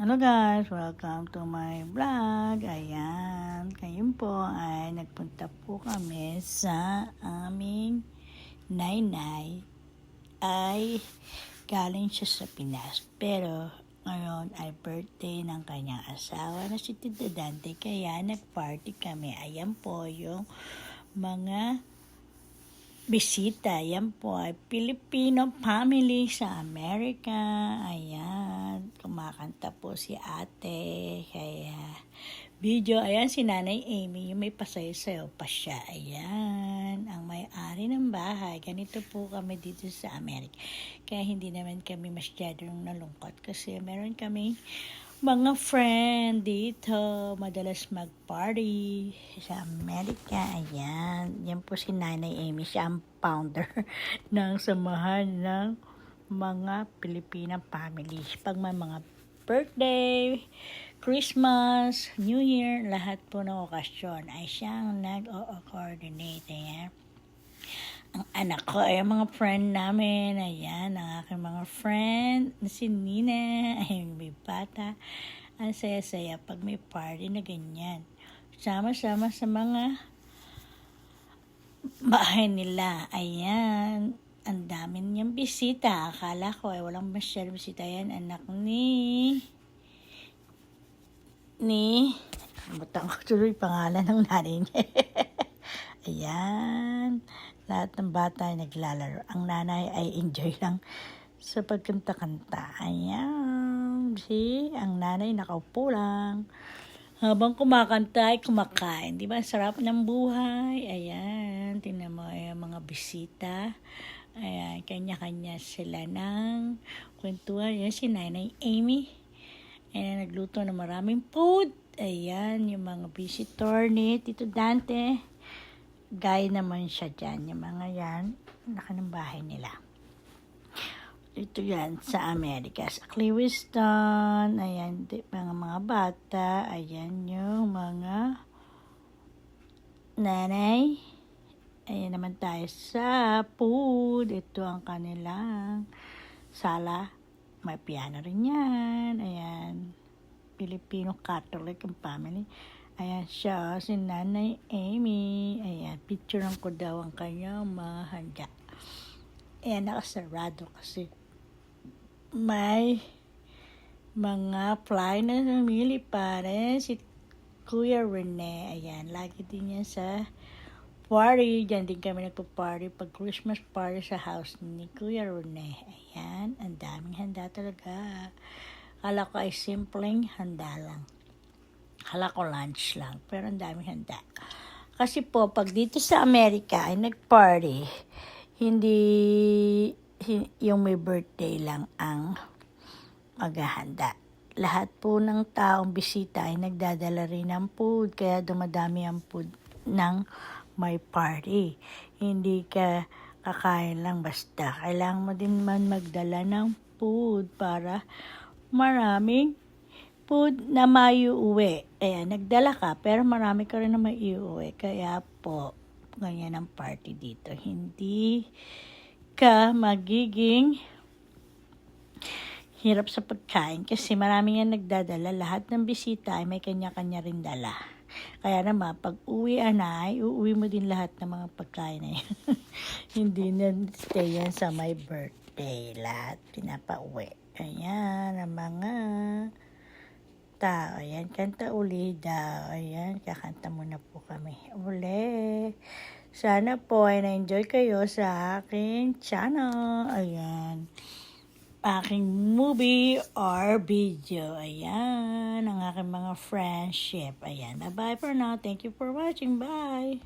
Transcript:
Hello guys, welcome to my vlog. Ayan, ngayon po ay nagpunta po kami sa aming nainay. Ay galing siya sa Pinas. Pero ngayon ay birthday ng kanyang asawa na si Tita Dante. Kaya nagparty kami. Ayan po yung mga bisita. Yan po ay Filipino family sa Amerika. Ayan. Kumakanta po si ate. Kaya video. Ayan si Nanay Amy. Yung may pasayo-sayo pa siya. Ayan. Ang may-ari ng bahay. Ganito po kami dito sa Amerika. Kaya hindi naman kami masyadong nalungkot. Kasi meron kami mga friend dito, madalas mag-party sa Amerika. Ayan. Yan po si Nanay Amy. Siya ang founder ng samahan ng mga Pilipina families. Pag may mga birthday, Christmas, New Year, lahat po ng okasyon ay siyang nag-o-coordinate. Ayan ang anak ko ay mga friend namin. Ayan, ang aking mga friend si Nina. Ay, may bata. Ang saya-saya pag may party na ganyan. Sama-sama sa mga bahay nila. Ayan. Ang dami niyang bisita. Akala ko ay walang masyadong bisita. Ayan, anak ni... Ni... Kalimutan ko tuloy pangalan ng nanay niya. Ayan. Lahat ng bata ay naglalaro. Ang nanay ay enjoy lang sa pagkanta-kanta. Ayan. See? Ang nanay nakaupo lang. Habang kumakanta ay kumakain. Di ba? Sarap ng buhay. Ayan. Tingnan mo yung mga bisita. Ayan. Kanya-kanya sila ng kwentuhan. Yan si Nanay Amy. Ayan. Nagluto ng maraming food. Ayan. Yung mga visitor ni Tito Dante gaya naman siya dyan. Yung mga yan, laki ng bahay nila. Ito yan sa Amerika. Sa Clewiston, ayan, mga mga bata, ayan yung mga nanay. Ayan naman tayo sa food. Ito ang kanilang sala. May piano rin yan. Ayan. Filipino Catholic ang family. Ayan siya, si Nanay Amy. Ayan, picturean ko daw ang kanyang mga handa. Ayan, nakasarado kasi may mga fly na namili pare. Si Kuya Rene, ayan, lagi din yan sa party. Diyan din kami nagpa-party pag Christmas party sa house ni Kuya Rene. Ayan, ang daming handa talaga. Kala ko ay simpleng handa lang. Hala ko lunch lang, pero ang daming handa. Kasi po, pag dito sa Amerika ay nag-party, hindi hi- yung may birthday lang ang maghahanda. Lahat po ng taong bisita ay nagdadala rin ng food, kaya dumadami ang food ng may party. Hindi ka kakain lang basta. Kailangan mo din man magdala ng food para maraming food na maiuwi. Ayan, nagdala ka, pero marami ka rin na maiuwi. Kaya po, ganyan ang party dito. Hindi ka magiging hirap sa pagkain kasi marami yan nagdadala. Lahat ng bisita ay may kanya-kanya rin dala. Kaya naman, pag uwi anay, uuwi mo din lahat ng mga pagkain na yan. Hindi na stay yan sa my birthday. Lahat pinapauwi. Ayan, ang mga tao. Ayan, kanta uli daw. Ayan, kakanta muna po kami. Uli. Sana po ay na-enjoy kayo sa aking channel. Ayan. Aking movie or video. Ayan. Ang aking mga friendship. Ayan. Bye-bye for now. Thank you for watching. Bye.